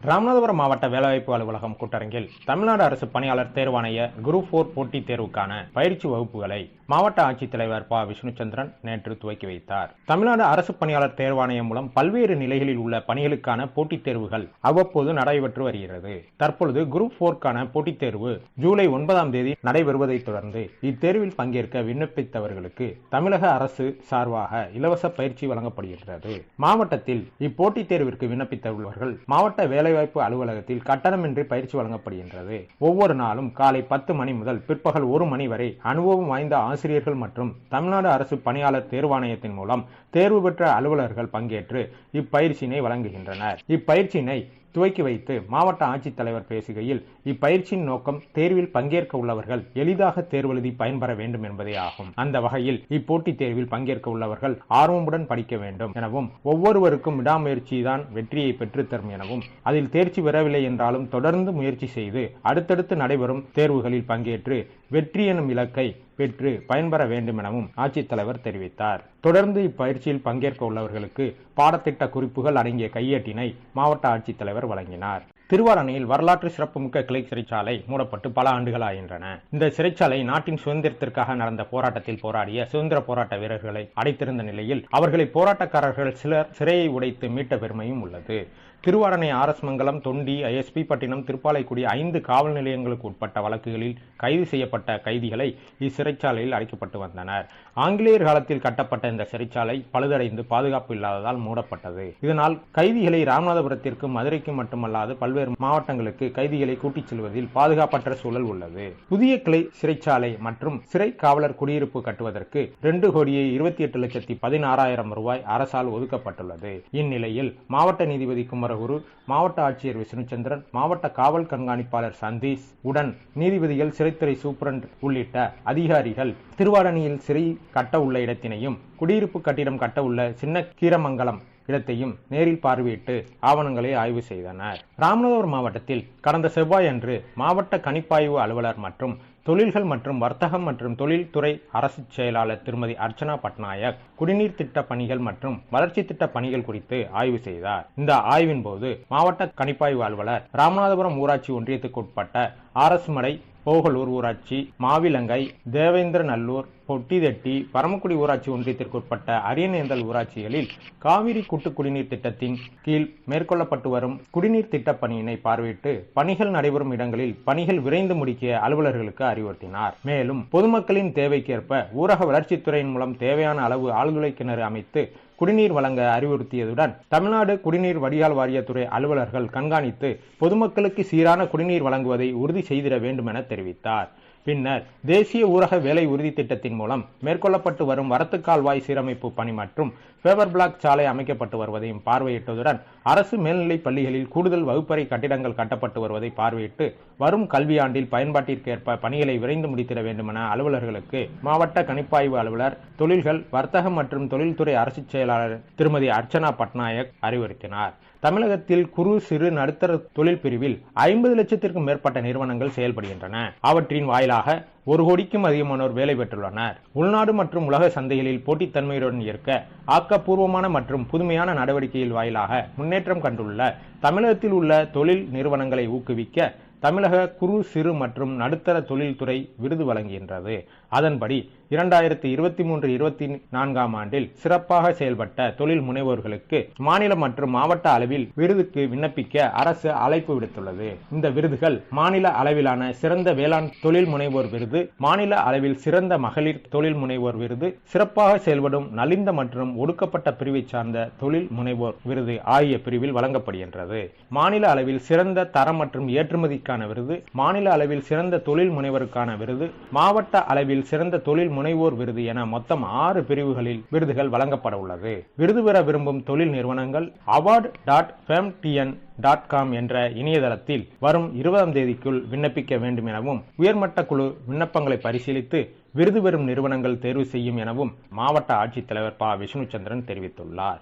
ராமநாதபுரம் மாவட்ட வேலைவாய்ப்பு அலுவலகம் கூட்டரங்கில் தமிழ்நாடு அரசு பணியாளர் தேர்வாணைய குரூப் போர் போட்டித் தேர்வுக்கான பயிற்சி வகுப்புகளை மாவட்ட ஆட்சித்தலைவர் ப. விஷ்ணுச்சந்திரன் நேற்று துவக்கி வைத்தார். தமிழ்நாடு அரசு பணியாளர் தேர்வாணையம் மூலம் பல்வேறு நிலைகளில் உள்ள பணிகளுக்கான போட்டித் தேர்வுகள் அவ்வப்போது நடைபெற்று வருகிறது. தற்பொழுது குரூப் போர்க்கான போட்டித் தேர்வு ஜூலை ஒன்பதாம் தேதி நடைபெறுவதைத் தொடர்ந்து இத்தேர்வில் பங்கேற்க விண்ணப்பித்தவர்களுக்கு தமிழக அரசு சார்பாக இலவச பயிற்சி வழங்கப்படுகின்றது. மாவட்டத்தில் இப்போட்டித் தேர்விற்கு விண்ணப்பித்துள்ளவர்கள் மாவட்ட வேலைவாய்ப்பு அலுவலகத்தில் கட்டணமின்றி பயிற்சி வழங்கப்படுகின்றது. ஒவ்வொரு நாளும் காலை பத்து மணி முதல் பிற்பகல் ஒரு மணி வரை அனுபவம் வாய்ந்த ஆசிரியர்கள் மற்றும் தமிழ்நாடு அரசு பணியாளர் தேர்வாணையத்தின் மூலம் தேர்வு பெற்ற அலுவலர்கள் பங்கேற்று இப்பயிற்சியினை வழங்குகின்றனர். இப்பயிற்சியினை துவக்கி வைத்து மாவட்ட ஆட்சித்தலைவர் பேசுகையில் இப்பயிற்சியின் நோக்கம் தேர்வில் பங்கேற்க உள்ளவர்கள் எளிதாக தேர்வெழுதி பயன்பெற வேண்டும் என்பதே ஆகும். அந்த வகையில் இப்போட்டித் தேர்வில் பங்கேற்க உள்ளவர்கள் ஆர்வமுடன் படிக்க வேண்டும் எனவும் ஒவ்வொருவருக்கும் விடாமுயற்சி தான் வெற்றியை பெற்றுத்தரும் எனவும் அதில் தேர்ச்சி பெறவில்லை என்றாலும் தொடர்ந்து முயற்சி செய்து அடுத்தடுத்து நடைபெறும் தேர்வுகளில் பங்கேற்று வெற்றி எனும் இலக்கை பெற்று பயன்பெற வேண்டும் எனவும் ஆட்சித்தலைவர் தெரிவித்தார். தொடர்ந்து இப்பயிற்சியில் பங்கேற்க உள்ளவர்களுக்கு பாடத்திட்ட குறிப்புகள் அடங்கிய கையேட்டினை மாவட்ட ஆட்சித்தலைவர் வழங்கினார். திருவாரணையில் வரலாற்று சிறப்புமிக்க கிளை சிறைச்சாலை மூடப்பட்டு பல ஆண்டுகள் ஆகின்றன. இந்த சிறைச்சாலை நாட்டின் சுதந்திரத்திற்காக நடந்த போராட்டத்தில் போராடிய சுதந்திர போராட்ட வீரர்களை அடைத்திருந்த நிலையில் அவர்களை போராட்டக்காரர்கள் சிலர் சிறையை உடைத்து மீட்ட பெருமையும் உள்ளது. திருவாரணை ஆரஸ்மங்கலம் மங்கலம் தொண்டி ஐஎஸ்பி பட்டினம் திருப்பாலைக்குடி ஐந்து காவல் நிலையங்களுக்கு உட்பட்ட வழக்குகளில் கைது செய்யப்பட்ட கைதிகளை இச்சிறைச்சாலையில் அடைக்கப்பட்டு வந்தனர். ஆங்கிலேயர் காலத்தில் கட்டப்பட்ட இந்த சிறைச்சாலை பழுதடைந்து பாதுகாப்பு இல்லாததால் மூடப்பட்டது. இதனால் கைதிகளை ராமநாதபுரத்திற்கும் மதுரைக்கும் மட்டுமல்லாது பல்வேறு மாவட்டங்களுக்கு கைதிகளை கூட்டிச் செல்வதில் பாதுகாப்பற்ற சூழல் உள்ளது. புதிய கிளை சிறைச்சாலை மற்றும் சிறை காவலர் குடியிருப்பு கட்டுவதற்கு இரண்டு கோடியே இருபத்தி எட்டு லட்சத்தி பதினாறாயிரம் ரூபாய் அரசால் ஒதுக்கப்பட்டுள்ளது. இந்நிலையில் மாவட்ட நீதிபதி குமரகுரு மாவட்ட ஆட்சியர் விஷ்ணுச்சந்திரன் மாவட்ட காவல் கண்காணிப்பாளர் சந்தீஷ் உடன் நீதிபதிகள் சிறைத்துறை சூப்பரண்ட் உள்ளிட்ட அதிகாரிகள் திருவாரணியில் சிறை கட்ட உள்ள இடத்தினையும் குடியிருப்பு கட்டிடம் கட்ட உள்ள சின்ன கீரமங்கலம் இடத்தையும் நேரில் பார்வையிட்டு ஆவணங்களை ஆய்வு செய்தனர். ராமநாதபுரம் மாவட்டத்தில் கடந்த செவ்வாயன்று மாவட்ட கணிப்பாய்வு அலுவலர் மற்றும் தொழில்கள் மற்றும் வர்த்தகம் மற்றும் தொழில்துறை அரசு செயலாளர் திருமதி அர்ச்சனா பட்நாயக் குடிநீர் திட்ட பணிகள் மற்றும் வளர்ச்சி திட்ட பணிகள் குறித்து ஆய்வு செய்தார். இந்த ஆய்வின் போது மாவட்ட கணிப்பாய்வு அலுவலர் ராமநாதபுரம் ஊராட்சி ஒன்றியத்துக்கு உட்பட்ட ஆரஸ்மடை போகலூர் ஊராட்சி மாவிலங்கை தேவேந்திரநல்லூர் பொட்டிதெட்டி பரமக்குடி ஊராட்சி ஒன்றியத்திற்கு உட்பட்ட அரியநேந்தல் ஊராட்சிகளில் காவிரி கூட்டு குடிநீர் திட்டத்தின் கீழ் மேற்கொள்ளப்பட்டு வரும் குடிநீர் திட்டப் பணியினை பார்வையிட்டு பணிகள் நடைபெறும் இடங்களில் பணிகள் விரைந்து முடிக்க அலுவலர்களுக்கு அறிவுறுத்தினார். மேலும் பொதுமக்களின் தேவைக்கேற்ப ஊரக வளர்ச்சித்துறையின் மூலம் தேவையான அளவு ஆழ்துளை கிணறு அமைத்து குடிநீர் வழங்க அறிவுறுத்தியதுடன் தமிழ்நாடு குடிநீர் வடிகால் வாரியத்துறை அலுவலர்கள் கண்காணித்து பொதுமக்களுக்கு சீரான குடிநீர் வழங்குவதை உறுதி செய்திட வேண்டும் என தெரிவித்தார். பின்னர் தேசிய ஊரக வேலை உறுதி திட்டத்தின் மூலம் மேற்கொள்ளப்பட்டு வரும் வரத்து கால்வாய் சீரமைப்பு பணி மற்றும் ஃபேவர் பிளாக் சாலை அமைக்கப்பட்டு வருவதையும் பார்வையிட்டதுடன் அரசு மேல்நிலைப் பள்ளிகளில் கூடுதல் வகுப்பறை கட்டிடங்கள் கட்டப்பட்டு வருவதை பார்வையிட்டு வரும் கல்வியாண்டில் பயன்பாட்டிற்கேற்ப பணிகளை விரைந்து முடித்திட வேண்டும் என அலுவலர்களுக்கு மாவட்ட கணிப்பாய்வு அலுவலர் தொழில்கள் வர்த்தகம் மற்றும் தொழில்துறை அரசு செயலாளர் திருமதி அர்ச்சனா பட்நாயக் அறிவுறுத்தினார். தமிழகத்தில் குறு சிறு நடுத்தர தொழில் பிரிவில் ஐம்பது லட்சத்திற்கும் மேற்பட்ட நிறுவனங்கள் செயல்படுகின்றன. அவற்றின் வாயிலாக ஒரு கோடிக்கும் அதிகமானோர் வேலை பெற்றுள்ளனர். உள்நாடு மற்றும் உலக சந்தைகளில் போட்டித்தன்மையுடன் இருக்க ஆக்கப்பூர்வமான மற்றும் புதுமையான நடவடிக்கையில் வாயிலாக முன்னேற்றம் கண்டுள்ள தமிழகத்தில் உள்ள தொழில் நிறுவனங்களை ஊக்குவிக்க தமிழக குறு சிறு மற்றும் நடுத்தர தொழில்துறை விருது வழங்குகின்றது. அதன்படி இரண்டாயிரத்தி இருபத்தி மூன்று இருபத்தி நான்காம் ஆண்டில் சிறப்பாக செயல்பட்ட தொழில் முனைவோர்களுக்கு மாநில மற்றும் மாவட்ட அளவில் விருதுக்கு விண்ணப்பிக்க அரசு அழைப்பு விடுத்துள்ளது. இந்த விருதுகள் மாநில அளவிலான சிறந்த வேளாண் தொழில் முனைவோர் விருது மாநில அளவில் சிறந்த மகளிர் தொழில் முனைவோர் விருது சிறப்பாக செயல்படும் நலிந்த மற்றும் ஒடுக்கப்பட்ட பிரிவை சார்ந்த தொழில் முனைவோர் விருது ஆகிய பிரிவில் வழங்கப்படுகின்றது. மாநில அளவில் சிறந்த தரம் மற்றும் ஏற்றுமதி ஏற்றுமதிக்கான விருது மாநில அளவில் சிறந்த தொழில் முனைவருக்கான விருது மாவட்ட அளவில் சிறந்த தொழில் முனைவோர் விருது என மொத்தம் ஆறு பிரிவுகளில் விருதுகள் வழங்கப்பட உள்ளது. விருது பெற விரும்பும் தொழில் நிறுவனங்கள் award dot fame T N dot com என்ற இணையதளத்தில் வரும் இருபதாம் தேதிக்குள் விண்ணப்பிக்க வேண்டும் எனவும் உயர்மட்ட குழு விண்ணப்பங்களை பரிசீலித்து விருது பெறும் நிறுவனங்கள் தேர்வு செய்யும் எனவும் மாவட்ட ஆட்சித்தலைவர் ப. விஷ்ணுச்சந்திரன் தெரிவித்துள்ளார்.